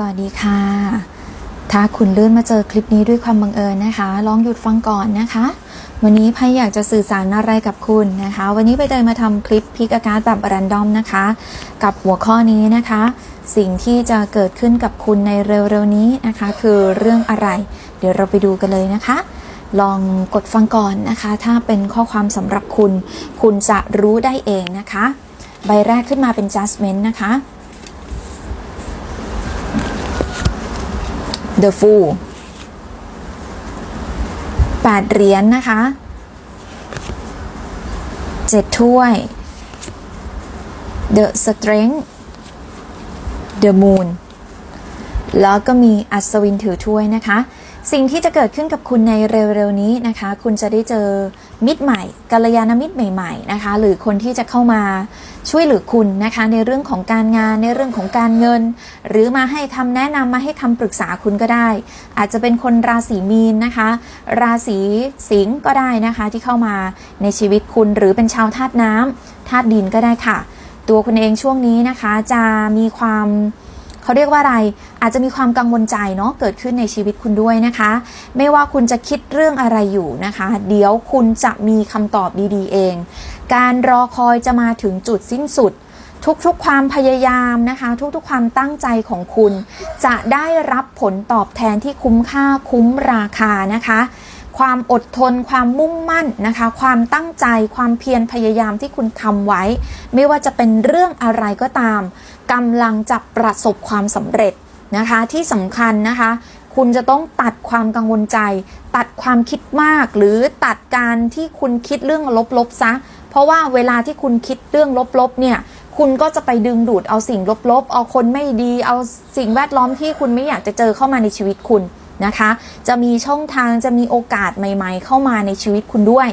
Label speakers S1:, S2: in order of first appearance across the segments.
S1: สวัสดีค่ะ ถ้าคุณเลื่อนมาเจอคลิปนี้ด้วยความบังเอิญนะคะ ลองหยุดฟังก่อนนะคะ วันนี้ไพ่อยากจะสื่อสารอะไรกับคุณนะคะ วันนี้ไปเดินมาทำคลิปพิกอาการแบบรันดอมนะคะ กับหัวข้อนี้นะคะ สิ่งที่จะเกิดขึ้นกับคุณในเร็วๆนี้นะคะ คือเรื่องอะไร เดี๋ยวเราไปดูกันเลยนะคะ ลองกดฟังก่อนนะคะ ถ้าเป็นข้อความสำหรับคุณ คุณจะรู้ได้เองนะคะ ใบแรกขึ้นมาเป็น judgment นะคะ The Fool แปดเหรียญนนะคะเจ็ดถ้วย The Strength The Moon แล้วก็มีอัศวินถือถ้วยนะคะ สิ่งที่จะเกิดขึ้นกับคุณในเร็วๆนี้นะคะ คุณจะได้เจอมิตรใหม่กัลยาณมิตรใหม่ๆนะคะ หรือคนที่จะเข้ามาช่วยเหลือคุณนะคะ ในเรื่องของการงานในเรื่องของการเงิน หรือมาให้คำแนะนำมาให้คำปรึกษาคุณก็ได้ อาจจะเป็นคนราศีมีนนะคะ ราศีสิงห์ก็ได้นะคะ ที่เข้ามาในชีวิตคุณ หรือเป็นชาวธาตุน้ำธาตุดินก็ได้ค่ะ ตัวคุณเองช่วงนี้นะคะจะมีความ เขาเรียกว่าอะไรอาจจะมีความกังวลใจเนาะเกิดขึ้นในชีวิตคุณด้วยนะคะ ไม่ว่าคุณจะคิดเรื่องอะไรอยู่นะคะ เดี๋ยวคุณจะมีคำตอบดีๆเอง การรอคอยจะมาถึงจุดสิ้นสุด ทุกๆความพยายามนะคะ ทุกๆความตั้งใจของคุณ จะได้รับผลตอบแทนที่คุ้มค่าคุ้มราคานะคะ ความอดทน ความมุ่งมั่นนะคะ ความตั้งใจ ความเพียรพยายามที่คุณทำไว้ ไม่ว่าจะเป็นเรื่องอะไรก็ตามกำลังจะประสบความสำเร็จนะคะ ที่สำคัญนะคะ คุณจะต้องตัดความกังวลใจ ตัดความคิดมาก หรือตัดการที่คุณคิดเรื่องลบๆซะ เพราะว่าเวลาที่คุณคิดเรื่องลบๆเนี่ยคุณก็จะไปดึงดูดเอาสิ่งลบๆ เอาคนไม่ดี เอาสิ่งแวดล้อมที่คุณไม่อยากจะเจอเข้ามาในชีวิตคุณ นะคะ จะมีช่องทางจะมีโอกาสใหม่ ๆ เข้ามาในชีวิตคุณด้วย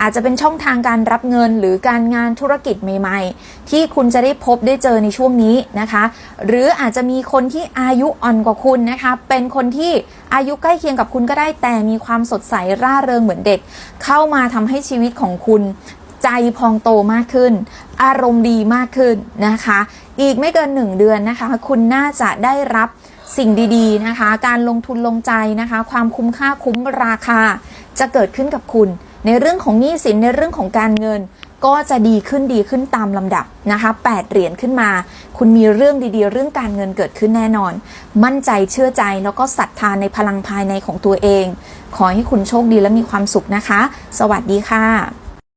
S1: อาจจะเป็นช่องทางการรับเงินหรือการงานธุรกิจใหม่ ๆ ที่คุณจะได้พบได้เจอในช่วงนี้นะคะ หรืออาจจะมีคนที่อายุอ่อนกว่าคุณนะคะ เป็นคนที่อายุใกล้เคียงกับคุณก็ได้แต่มีความสดใสร่าเริงเหมือนเด็ก เข้ามาทำให้ชีวิตของคุณใจพองโตมากขึ้น อารมณ์ดีมากขึ้นนะคะ อีกไม่เกินหนึ่งเดือนนะคะ คุณน่าจะได้รับ สิ่งดีๆนะคะ การลงทุนลงใจนะคะ ความคุ้มค่าคุ้มราคา จะเกิดขึ้นกับคุณ ในเรื่องของหนี้สินในเรื่องของการเงิน ก็จะดีขึ้นดีขึ้นตามลำดับนะคะ8เหรียญขึ้นมา คุณมีเรื่องดีๆ เรื่องการเงินเกิดขึ้นแน่นอน มั่นใจเชื่อใจแล้วก็ศรัทธาในพลังภายในของตัวเอง ขอให้คุณโชคดีและมีความสุขนะคะ สวัสดีค่ะ